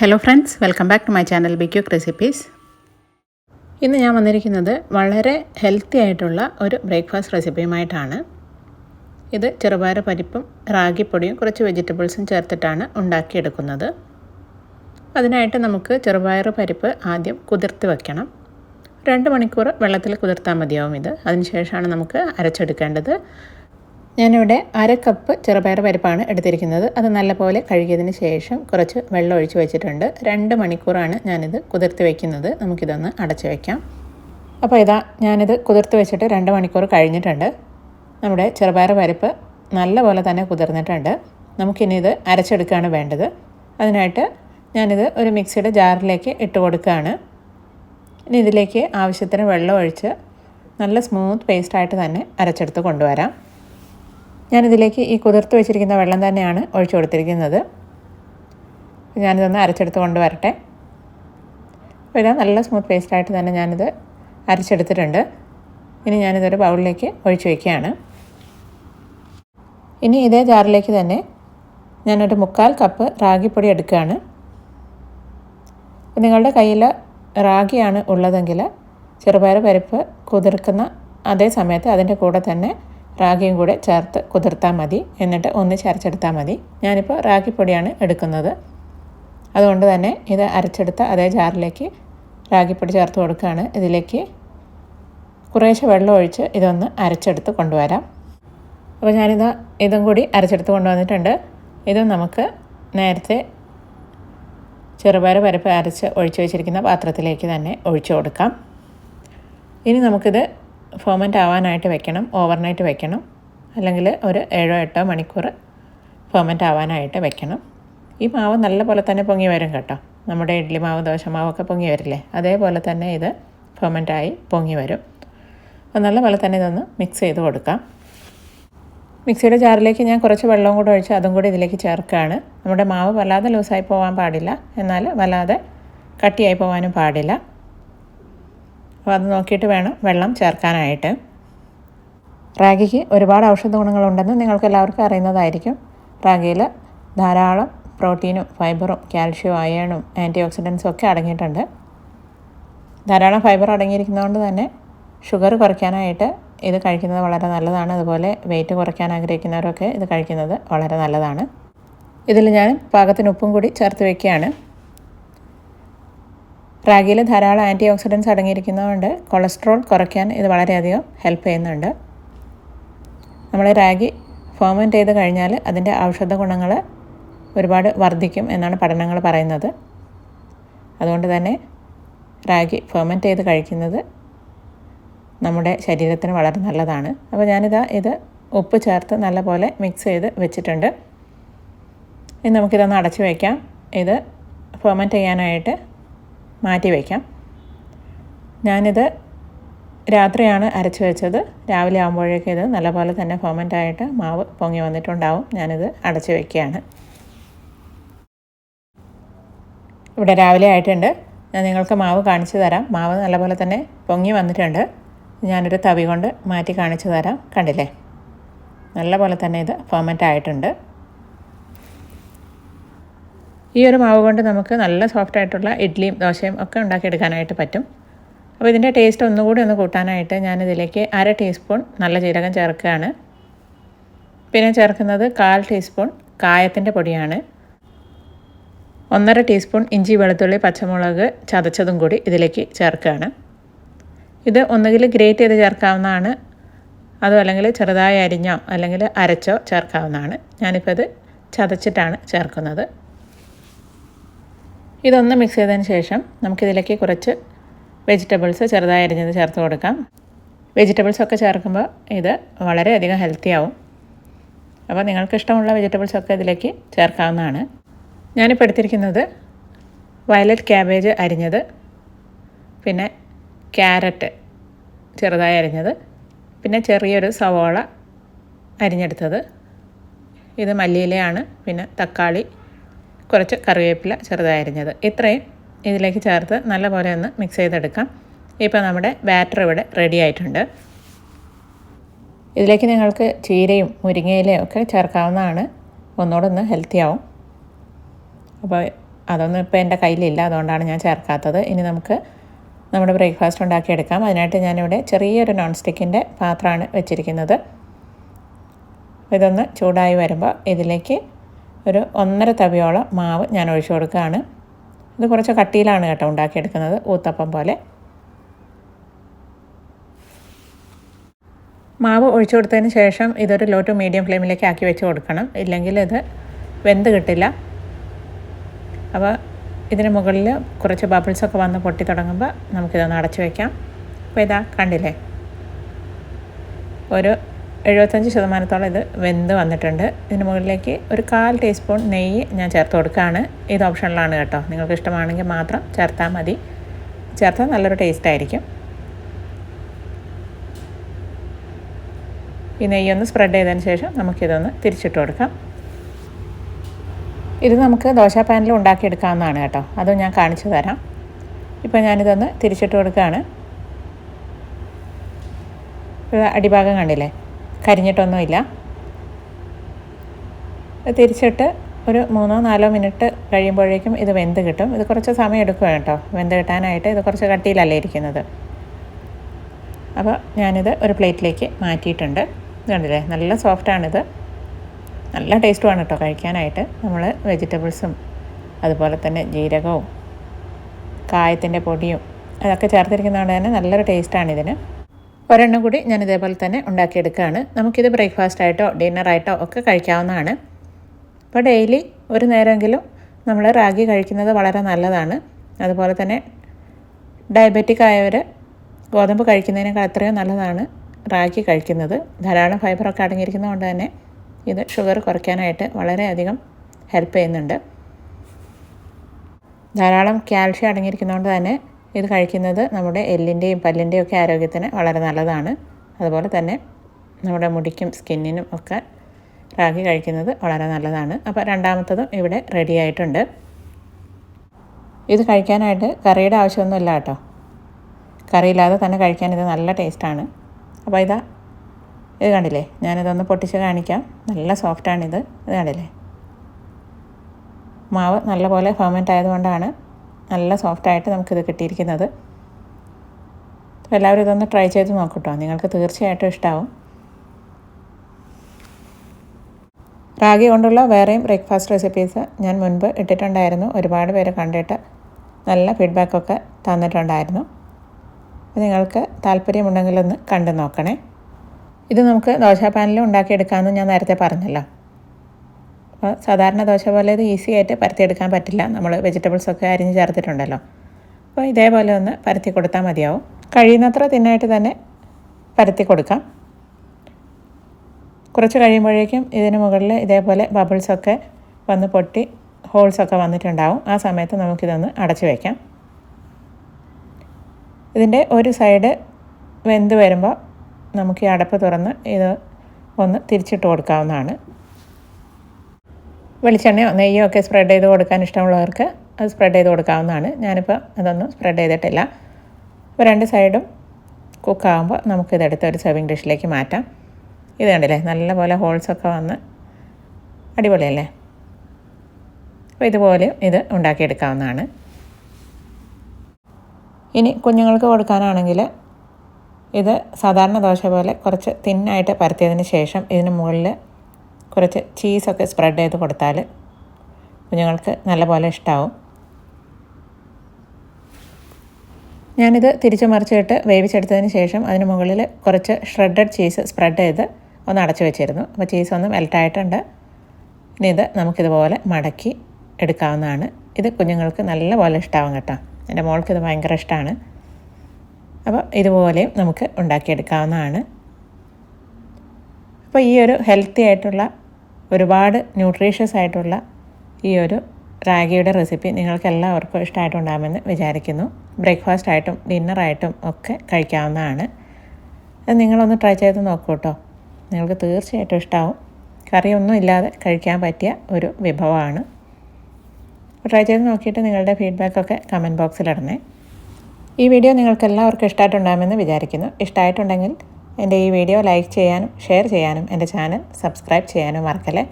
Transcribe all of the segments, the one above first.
Hello friends welcome back to my channel be quick recipes ഇന്ന് ഞാൻ വന്നിരിക്കുന്നത് വളരെ ഹെൽത്തി ആയിട്ടുള്ള ഒരു ബ്രേക്ക്ഫാസ്റ്റ് റെസിപ്പിയുമായിട്ടാണ് ഇത് ചെറുപയർ പരിപ്പും റാഗിപ്പൊടിയും കുറച്ച് വെജിറ്റബിൾസും ചേർത്തിട്ടാണ് ഉണ്ടാക്കിയെടുക്കുന്നത്. അതിനായിട്ട് നമുക്ക് ചെറുപയർ പരിപ്പ് ആദ്യം കുതിർത്ത് വെക്കണം. രണ്ട് മണിക്കൂർ വെള്ളത്തിൽ കുതിർത്താൽ മതിയാവും ഇത്. അതിനുശേഷമാണ് നമുക്ക് അരച്ചെടുക്കേണ്ടത്. ഞാനിവിടെ അര കപ്പ് ചെറുപയർ പരിപ്പാണ് എടുത്തിരിക്കുന്നത്. അത് നല്ലപോലെ കഴുകിയതിന് ശേഷം കുറച്ച് വെള്ളം ഒഴിച്ച് വെച്ചിട്ടുണ്ട്. രണ്ട് മണിക്കൂറാണ് ഞാനിത് കുതിർത്ത് വയ്ക്കുന്നത് നമുക്കിതൊന്ന് അടച്ചു വയ്ക്കാം അപ്പോൾ ഇതാ ഞാനിത് കുതിർത്ത് വെച്ചിട്ട് രണ്ട് മണിക്കൂർ കഴിഞ്ഞിട്ടുണ്ട്. നമ്മുടെ ചെറുപയർ പരിപ്പ് നല്ലപോലെ തന്നെ കുതിർന്നിട്ടുണ്ട്. നമുക്കിനി ഇത് അരച്ചെടുക്കുകയാണ് വേണ്ടത്. അതിനായിട്ട് ഞാനിത് ഒരു മിക്സിയുടെ ജാറിലേക്ക് ഇട്ട് കൊടുക്കുകയാണ്. ഇനി ഇതിലേക്ക് ആവശ്യത്തിന് വെള്ളം ഒഴിച്ച് നല്ല സ്മൂത്ത് പേസ്റ്റായിട്ട് തന്നെ അരച്ചെടുത്ത് കൊണ്ടുവരാം. ഞാനിതിലേക്ക് ഈ കുതിർത്ത് വെച്ചിരിക്കുന്ന വെള്ളം തന്നെയാണ് ഒഴിച്ചു കൊടുത്തിരിക്കുന്നത്. ഞാനിതൊന്ന് അരച്ചെടുത്ത് കൊണ്ടുവരട്ടെ. ഇതാ നല്ല സ്മൂത്ത് പേസ്റ്റായിട്ട് തന്നെ ഞാനിത് അരച്ചെടുത്തിട്ടുണ്ട്. ഇനി ഞാനിതൊരു ബൗളിലേക്ക് ഒഴിച്ചു വയ്ക്കുകയാണ് ഇനി ഇതേ ജാറിലേക്ക് തന്നെ ഞാനൊരു മുക്കാൽ കപ്പ് റാഗിപ്പൊടി എടുക്കുകയാണ്. നിങ്ങളുടെ കയ്യിൽ റാഗിയാണ് ഉള്ളതെങ്കിൽ ചെറുപയർ പരിപ്പ് കുതിർക്കുന്ന അതേ സമയത്ത് അതിന്റെ കൂടെ തന്നെ റാഗിയും കൂടെ ചേർത്ത് കുതിർത്താൽ മതി. എന്നിട്ട് ഒന്ന് ചരച്ചെടുത്താൽ മതി. ഞാനിപ്പോൾ റാഗിപ്പൊടിയാണ് എടുക്കുന്നത്. അതുകൊണ്ട് തന്നെ ഇത് അരച്ചെടുത്ത അതേ ജാറിലേക്ക് റാഗിപ്പൊടി ചേർത്ത് കൊടുക്കുകയാണ്. ഇതിലേക്ക് കുറേശ്ശെ വെള്ളം ഒഴിച്ച് ഇതൊന്ന് അരച്ചെടുത്ത് കൊണ്ടുവരാം. അപ്പോൾ ഞാനിത് ഇതും കൂടി അരച്ചെടുത്ത് കൊണ്ടുവന്നിട്ടുണ്ട്. ഇത് നമുക്ക് നേരത്തെ ചെറുപയർ പരപ്പ് അരച്ച് ഒഴിച്ചു വെച്ചിരിക്കുന്ന പാത്രത്തിലേക്ക് തന്നെ ഒഴിച്ചു കൊടുക്കാം. ഇനി നമുക്കിത് ഫോമന്റ് ആവാനായിട്ട് വെക്കണം ഓവർനൈറ്റ് വെക്കണം അല്ലെങ്കിൽ ഒരു ഏഴോ എട്ടോ മണിക്കൂർ ഫോമന്റ് ആവാനായിട്ട് വെക്കണം. ഈ മാവ് നല്ല പോലെ തന്നെ പൊങ്ങി വരും കേട്ടോ. നമ്മുടെ ഇഡ്ഡലി മാവ് ദോശ മാവൊക്കെ പൊങ്ങി വരില്ലേ? അതേപോലെ തന്നെ ഇത് ഫോമന്റായി പൊങ്ങി വരും. അപ്പോൾ നല്ല പോലെ തന്നെ ഇതൊന്ന് മിക്സ് ചെയ്ത് കൊടുക്കാം. മിക്സിയുടെ ജാറിലേക്ക് ഞാൻ കുറച്ച് വെള്ളവും കൂടെ ഒഴിച്ച് അതും കൂടി ഇതിലേക്ക് ചേർക്കുകയാണ്. നമ്മുടെ മാവ് വല്ലാതെ ലൂസായി പോകാൻ പാടില്ല. എന്നാൽ വല്ലാതെ കട്ടിയായി പോകാനും പാടില്ല. അപ്പോൾ അത് നോക്കിയിട്ട് വേണം വെള്ളം ചേർക്കാനായിട്ട്. റാഗിക്ക് ഒരുപാട് ഔഷധ ഗുണങ്ങളുണ്ടെന്ന് നിങ്ങൾക്ക് എല്ലാവർക്കും അറിയുന്നതായിരിക്കും. റാഗിയിൽ ധാരാളം പ്രോട്ടീനും ഫൈബറും കാൽഷ്യവും അയണും ആന്റി ഓക്സിഡൻസും ഒക്കെ അടങ്ങിയിട്ടുണ്ട്. ധാരാളം ഫൈബർ അടങ്ങിയിരിക്കുന്നതുകൊണ്ട് തന്നെ ഷുഗർ കുറയ്ക്കാനായിട്ട് ഇത് കഴിക്കുന്നത് വളരെ നല്ലതാണ്. അതുപോലെ വെയിറ്റ് കുറയ്ക്കാൻ ആഗ്രഹിക്കുന്നവരൊക്കെ ഇത് കഴിക്കുന്നത് വളരെ നല്ലതാണ്. ഇതിൽ ഞാൻ പാകത്തിന് ഉപ്പും കൂടി ചേർത്ത് വയ്ക്കുകയാണ് റാഗിയിൽ ധാരാളം ആന്റി ഓക്സിഡൻസ് അടങ്ങിയിരിക്കുന്നതുകൊണ്ട് കൊളസ്ട്രോൾ കുറയ്ക്കാൻ ഇത് വളരെയധികം ഹെൽപ്പ് ചെയ്യുന്നുണ്ട്. നമ്മൾ റാഗി ഫോമന്റ് ചെയ്ത് കഴിഞ്ഞാൽ അതിന്റെ ഔഷധ ഗുണങ്ങൾ ഒരുപാട് വർദ്ധിക്കും എന്നാണ് പഠനങ്ങൾ പറയുന്നത്. അതുകൊണ്ട് തന്നെ റാഗി ഫെർമെന്റ് ചെയ്ത് കഴിക്കുന്നത് നമ്മുടെ ശരീരത്തിന് വളരെ നല്ലതാണ്. അപ്പോൾ ഞാനിതാ ഇത് ഉപ്പ് ചേർത്ത് നല്ലപോലെ മിക്സ് ചെയ്ത് വെച്ചിട്ടുണ്ട്. ഇനി നമുക്കിതൊന്ന് അടച്ചു വയ്ക്കാം. ഇത് ഫെർമെന്റ് ചെയ്യാനായിട്ട് മാറ്റി വയ്ക്കാം. ഞാനിത് രാത്രിയാണ് അരച്ച് വെച്ചത്. രാവിലെ ആകുമ്പോഴേക്കും ഇത് നല്ലപോലെ തന്നെ ഫെർമെന്റായിട്ട് മാവ് പൊങ്ങി വന്നിട്ടുണ്ടാവും. ഞാനിത് അടച്ചു വയ്ക്കുകയാണ് ഇവിടെ രാവിലെ ആയിട്ടുണ്ട്. ഞാൻ നിങ്ങൾക്ക് മാവ് കാണിച്ചു തരാം. മാവ് നല്ലപോലെ തന്നെ പൊങ്ങി വന്നിട്ടുണ്ട്. ഞാനൊരു തവി കൊണ്ട് മാറ്റി കാണിച്ചു തരാം. കണ്ടില്ലേ? നല്ലപോലെ തന്നെ ഇത് ഫെർമെന്റ് ആയിട്ടുണ്ട്. ഈ ഒരു മാവ് കൊണ്ട് നമുക്ക് നല്ല സോഫ്റ്റ് ആയിട്ടുള്ള ഇഡ്ഡലിയും ദോശയും ഒക്കെ ഉണ്ടാക്കിയെടുക്കാനായിട്ട് പറ്റും. അപ്പോൾ ഇതിന്റെ ടേസ്റ്റ് ഒന്നുകൂടി ഒന്ന് കൂട്ടാനായിട്ട് ഞാനിതിലേക്ക് അര ടീസ്പൂൺ നല്ല ജീരകം ചേർക്കുകയാണ്. പിന്നെ ചേർക്കുന്നത് കാൽ ടീസ്പൂൺ കായത്തിന്റെ പൊടിയാണ്. ഒന്നര ടീസ്പൂൺ ഇഞ്ചി വെളുത്തുള്ളി പച്ചമുളക് ചതച്ചതും കൂടി ഇതിലേക്ക് ചേർക്കുകയാണ്. ഇത് ഒന്നുകിൽ ഗ്രേറ്റ് ചെയ്ത് ചേർക്കാവുന്നതാണ്. അതോ അല്ലെങ്കിൽ ചെറുതായി അരിഞ്ഞോ അല്ലെങ്കിൽ അരച്ചോ ചേർക്കാവുന്നതാണ്. ഞാനിപ്പോൾ ഇത് ചതച്ചിട്ടാണ് ചേർക്കുന്നത്. ഇതൊന്ന് മിക്സ് ചെയ്തതിന് ശേഷം നമുക്കിതിലേക്ക് കുറച്ച് വെജിറ്റബിൾസ് ചെറുതായി അരിഞ്ഞത് ചേർത്ത് കൊടുക്കാം. വെജിറ്റബിൾസ് ഒക്കെ ചേർക്കുമ്പോൾ ഇത് വളരെയധികം ഹെൽത്തി ആവും. അപ്പോൾ നിങ്ങൾക്ക് ഇഷ്ടമുള്ള വെജിറ്റബിൾസ് ഒക്കെ ഇതിലേക്ക് ചേർക്കാവുന്നതാണ്. ഞാനിപ്പോൾ എടുത്തിരിക്കുന്നത് വയലറ്റ് ക്യാബേജ് അരിഞ്ഞത് പിന്നെ ക്യാരറ്റ് ചെറുതായി അരിഞ്ഞത് പിന്നെ ചെറിയൊരു സവോള അരിഞ്ഞെടുത്തത്. ഇത് മല്ലിയിലയാണ് പിന്നെ തക്കാളി കുറച്ച് കറിവേപ്പില ചെറുതായി അരിഞ്ഞത് ഇത്രയും ഇതിലേക്ക് ചേർത്ത് നല്ലപോലെ ഒന്ന് മിക്സ് ചെയ്തെടുക്കാം. ഇപ്പോൾ നമ്മുടെ ബാറ്റർ ഇവിടെ റെഡി ആയിട്ടുണ്ട്. ഇതിലേക്ക് നിങ്ങൾക്ക് ചീരയും മുരിങ്ങയിലയും ഒക്കെ ചേർക്കാവുന്നതാണ്. ഒന്നുകൂടെ ഒന്ന് ഹെൽത്തി ആവും. അപ്പോൾ അതൊന്നും ഇപ്പോൾ എന്റെ കയ്യിലില്ല അതുകൊണ്ടാണ് ഞാൻ ചേർക്കാത്തത്. ഇനി നമുക്ക് നമ്മുടെ ബ്രേക്ക്ഫാസ്റ്റ് ഉണ്ടാക്കിയെടുക്കാം. അതിനായിട്ട് ഞാനിവിടെ ചെറിയൊരു നോൺ സ്റ്റിക്കിന്റെ പാത്രമാണ് വെച്ചിരിക്കുന്നത്. ഇതൊന്ന് ചൂടായി വരുമ്പോൾ ഇതിലേക്ക് ഒരു ഒന്നര തവിയോളം മാവ് ഞാൻ ഒഴിച്ചു കൊടുക്കുകയാണ്. ഇത് കുറച്ച് കട്ടിയിലാണ് കേട്ടോ ഉണ്ടാക്കിയെടുക്കുന്നത് ഊത്തപ്പം പോലെ. മാവ് ഒഴിച്ചു കൊടുത്തതിന് ശേഷം ഇതൊരു ലോ ടു മീഡിയം ഫ്ലെയിമിലേക്ക് ആക്കി വെച്ച് കൊടുക്കണം. ഇല്ലെങ്കിൽ ഇത് വെന്ത് കിട്ടില്ല. അപ്പോൾ ഇതിന് മുകളിൽ കുറച്ച് ബബിൾസൊക്കെ വന്ന് പൊട്ടി തുടങ്ങുമ്പോൾ നമുക്കിതൊന്ന് അടച്ചു വയ്ക്കാം അപ്പോൾ ഇതാ കണ്ടില്ലേ? ഒരു എഴുപത്തഞ്ച് ശതമാനത്തോളം ഇത് വെന്ത് വന്നിട്ടുണ്ട്. ഇതിന് മുകളിലേക്ക് ഒരു കാൽ ടീസ്പൂൺ നെയ്യ് ഞാൻ ചേർത്ത് കൊടുക്കുകയാണ്. ഇത് ഓപ്ഷനിലാണ് കേട്ടോ. നിങ്ങൾക്ക് ഇഷ്ടമാണെങ്കിൽ മാത്രം ചേർത്താൽ മതി. ചേർത്താൽ നല്ലൊരു ടേസ്റ്റ് ആയിരിക്കും. ഈ നെയ്യൊന്ന് സ്പ്രെഡ് ചെയ്തതിന് ശേഷം നമുക്കിതൊന്ന് തിരിച്ചിട്ട് കൊടുക്കാം. ഇത് നമുക്ക് ദോശ പാനിൽ ഉണ്ടാക്കിയെടുക്കാവുന്നതാണ് കേട്ടോ. അത് ഞാൻ കാണിച്ചു തരാം. ഇപ്പോൾ ഞാനിതൊന്ന് തിരിച്ചിട്ട് കൊടുക്കുകയാണ്. അടിഭാഗം കണ്ടില്ലേ? കരിഞ്ഞിട്ടൊന്നുമില്ല. തിരിച്ചിട്ട് ഒരു മൂന്നോ നാലോ മിനിറ്റ് കഴിയുമ്പോഴേക്കും ഇത് വെന്ത് കിട്ടും. ഇത് കുറച്ച് സമയം എടുക്കും കേട്ടോ. വെന്ത് കിട്ടാനായിട്ട് ഇത് കുറച്ച് കട്ടിയിലല്ലേ ഇരിക്കുന്നത്. അപ്പോൾ ഞാനിത് ഒരു പ്ലേറ്റിലേക്ക് മാറ്റിയിട്ടുണ്ട്. കണ്ടില്ലേ നല്ല സോഫ്റ്റാണിത്. നല്ല ടേസ്റ്റുമാണ് കേട്ടോ കഴിക്കാനായിട്ട്. നമ്മൾ വെജിറ്റബിൾസും അതുപോലെ തന്നെ ജീരകവും കായത്തിന്റെ പൊടിയും അതൊക്കെ ചേർത്തിരിക്കുന്നതുകൊണ്ട് തന്നെ നല്ലൊരു ടേസ്റ്റാണ് ഇതിന് ഒരെണ്ണം കൂടി ഞാൻ ഇതേപോലെ തന്നെ ഉണ്ടാക്കിയെടുക്കുകയാണ്. നമുക്കിത് ബ്രേക്ക്ഫാസ്റ്റ് ആയിട്ടോ ഡിന്നറായിട്ടോ ഒക്കെ കഴിക്കാവുന്നതാണ്. അപ്പോൾ ഡെയിലി ഒരു നേരമെങ്കിലും നമ്മൾ റാഗി കഴിക്കുന്നത് വളരെ നല്ലതാണ്. അതുപോലെ തന്നെ ഡയബറ്റിക് ആയവർ ഗോതമ്പ് കഴിക്കുന്നതിനേക്കാൾ അത്രയും നല്ലതാണ് റാഗി കഴിക്കുന്നത്. ധാരാളം ഫൈബറൊക്കെ അടങ്ങിയിരിക്കുന്നതുകൊണ്ട് തന്നെ ഇത് ഷുഗർ കുറയ്ക്കാനായിട്ട് വളരെയധികം ഹെൽപ്പ് ചെയ്യുന്നുണ്ട്. ധാരാളം കാൽഷ്യം അടങ്ങിയിരിക്കുന്നതുകൊണ്ട് തന്നെ ഇത് കഴിക്കുന്നത് നമ്മുടെ എല്ലിന്റെയും പല്ലിന്റെയും ഒക്കെ ആരോഗ്യത്തിന് വളരെ നല്ലതാണ്. അതുപോലെ തന്നെ നമ്മുടെ മുടിക്കും സ്കിന്നിനും ഒക്കെ റാഗി കഴിക്കുന്നത് വളരെ നല്ലതാണ്. അപ്പോൾ രണ്ടാമത്തതും ഇവിടെ റെഡി ആയിട്ടുണ്ട്. ഇത് കഴിക്കാനായിട്ട് കറിയുടെ ആവശ്യമൊന്നുമില്ല കേട്ടോ. കറിയില്ലാതെ തന്നെ കഴിക്കാൻ ഇത് നല്ല ടേസ്റ്റാണ് അപ്പോൾ ഇതാ ഇത് കണ്ടില്ലേ? ഞാനിതൊന്ന് പൊട്ടിച്ച് കാണിക്കാം. നല്ല സോഫ്റ്റാണിത് ഇത് കണ്ടില്ലേ? മാവ് നല്ലപോലെ ഫെർമെന്റ് ആയതുകൊണ്ടാണ് നല്ല സോഫ്റ്റായിട്ട് നമുക്കിത് കിട്ടിയിരിക്കുന്നത്. എല്ലാവരും ഇതൊന്ന് ട്രൈ ചെയ്ത് നോക്കട്ടോ. നിങ്ങൾക്ക് തീർച്ചയായിട്ടും ഇഷ്ടമാവും റാഗി കൊണ്ടുള്ള വേറെയും ബ്രേക്ക്ഫാസ്റ്റ് റെസിപ്പീസ് ഞാൻ മുൻപ് ഇട്ടിട്ടുണ്ടായിരുന്നു. ഒരുപാട് പേര് കണ്ടിട്ട് നല്ല ഫീഡ്ബാക്കൊക്കെ തന്നിട്ടുണ്ടായിരുന്നു. നിങ്ങൾക്ക് താല്പര്യമുണ്ടെങ്കിലൊന്ന് കണ്ടു നോക്കണേ. ഇത് നമുക്ക് ദോശ പാനിലും ഉണ്ടാക്കിയെടുക്കാമെന്ന് ഞാൻ നേരത്തെ പറഞ്ഞല്ലോ. അപ്പോൾ സാധാരണ ദോശ പോലെ ഇത് ഈസി ആയിട്ട് പരത്തിയെടുക്കാൻ പറ്റില്ല. നമ്മൾ വെജിറ്റബിൾസൊക്കെ അരിഞ്ഞ് ചേർത്തിട്ടുണ്ടല്ലോ. അപ്പോൾ ഇതേപോലെ ഒന്ന് പരത്തി കൊടുത്താൽ മതിയാവും. കഴിയുന്നത്ര തിന്നായിട്ട് തന്നെ പരത്തി കൊടുക്കാം. കുറച്ച് കഴിയുമ്പോഴേക്കും ഇതിന് മുകളിൽ ഇതേപോലെ ബബിൾസൊക്കെ വന്ന് പൊട്ടി ഹോൾസൊക്കെ വന്നിട്ടുണ്ടാവും. ആ സമയത്ത് നമുക്കിതൊന്ന് അടച്ചു വയ്ക്കാം ഇതിന്റെ ഒരു സൈഡ് വെന്ത് വരുമ്പോൾ നമുക്ക് ഈ അടപ്പ് തുറന്ന് ഇത് ഒന്ന് തിരിച്ചിട്ട് കൊടുക്കാവുന്നതാണ്. വെളിച്ചെണ്ണയോ നെയ്യോ ഒക്കെ സ്പ്രെഡ് ചെയ്ത് കൊടുക്കാൻ ഇഷ്ടമുള്ളവർക്ക് അത് സ്പ്രെഡ് ചെയ്ത് കൊടുക്കാവുന്നതാണ്. ഞാനിപ്പോൾ അതൊന്നും സ്പ്രെഡ് ചെയ്തിട്ടില്ല. അപ്പോൾ രണ്ട് സൈഡും കുക്കാകുമ്പോൾ നമുക്കിതെടുത്ത് ഒരു സെർവിങ് ഡിഷിലേക്ക് മാറ്റാം. ഇത് കണ്ടില്ലേ? നല്ലപോലെ ഹോൾസൊക്കെ വന്ന് അടിപൊളിയല്ലേ? അപ്പോൾ ഇതുപോലെ ഇത് ഉണ്ടാക്കിയെടുക്കാവുന്നതാണ്. ഇനി കുഞ്ഞുങ്ങൾക്ക് കൊടുക്കാനാണെങ്കിൽ ഇത് സാധാരണ ദോശ പോലെ കുറച്ച് തിന്നായിട്ട് പരത്തിയതിന് ശേഷം ഇതിന് മുകളിൽ കുറച്ച് ചീസൊക്കെ സ്പ്രെഡ് ചെയ്ത് കൊടുത്താൽ കുഞ്ഞുങ്ങൾക്ക് നല്ലപോലെ ഇഷ്ടമാവും ഞാനിത് തിരിച്ചു മറിച്ചിട്ട് വേവിച്ചെടുത്തതിന് ശേഷം അതിന് മുകളിൽ കുറച്ച് ഷ്രെഡഡ് ചീസ് സ്പ്രെഡ് ചെയ്ത് ഒന്ന് അടച്ചു വെച്ചിരുന്നു. അപ്പോൾ ചീസ് ഒന്ന് മെൽട്ടായിട്ടുണ്ട് ഇനി ഇത് നമുക്കിതുപോലെ മടക്കി എടുക്കാവുന്നതാണ്. ഇത് കുഞ്ഞുങ്ങൾക്ക് നല്ലപോലെ ഇഷ്ടമാവും കേട്ടോ. എന്റെ മോൾക്ക് ഇത് ഭയങ്കര ഇഷ്ടമാണ് അപ്പോൾ ഇതുപോലെയും നമുക്ക് ഉണ്ടാക്കിയെടുക്കാവുന്നതാണ്. അപ്പോൾ ഈ ഒരു ഹെൽത്തി ആയിട്ടുള്ള ഒരുപാട് ന്യൂട്രീഷ്യസ് ആയിട്ടുള്ള ഈ ഒരു റാഗിയുടെ റെസിപ്പി നിങ്ങൾക്ക് എല്ലാവർക്കും ഇഷ്ടമായിട്ടുണ്ടാകുമെന്ന് വിചാരിക്കുന്നു. ബ്രേക്ക്ഫാസ്റ്റ് ആയിട്ടും ഡിന്നറായിട്ടും ഒക്കെ കഴിക്കാവുന്നതാണ്. അത് നിങ്ങളൊന്ന് ട്രൈ ചെയ്ത് നോക്കൂ കേട്ടോ. നിങ്ങൾക്ക് തീർച്ചയായിട്ടും ഇഷ്ടമാവും കറിയൊന്നും ഇല്ലാതെ കഴിക്കാൻ പറ്റിയ ഒരു വിഭവമാണ്. ട്രൈ ചെയ്ത് നോക്കിയിട്ട് നിങ്ങളുടെ ഫീഡ്ബാക്കൊക്കെ കമന്റ് ബോക്സിലിടണേ ഈ വീഡിയോ നിങ്ങൾക്ക് എല്ലാവർക്കും ഇഷ്ടമായിട്ടുണ്ടാകുമെന്ന് വിചാരിക്കുന്നു. ഇഷ്ടമായിട്ടുണ്ടെങ്കിൽ എന്റെ ഈ വീഡിയോ ലൈക്ക് ചെയ്യാനും ഷെയർ ചെയ്യാനും എന്റെ ചാനൽ സബ്സ്ക്രൈബ് ചെയ്യാനും മറക്കല്ലേ?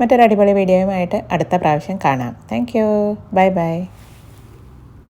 മറ്റൊരു അടിപൊളി വീഡിയോയുമായിട്ട് അടുത്ത പ്രാവശ്യം കാണാം. Thank you. Bye bye.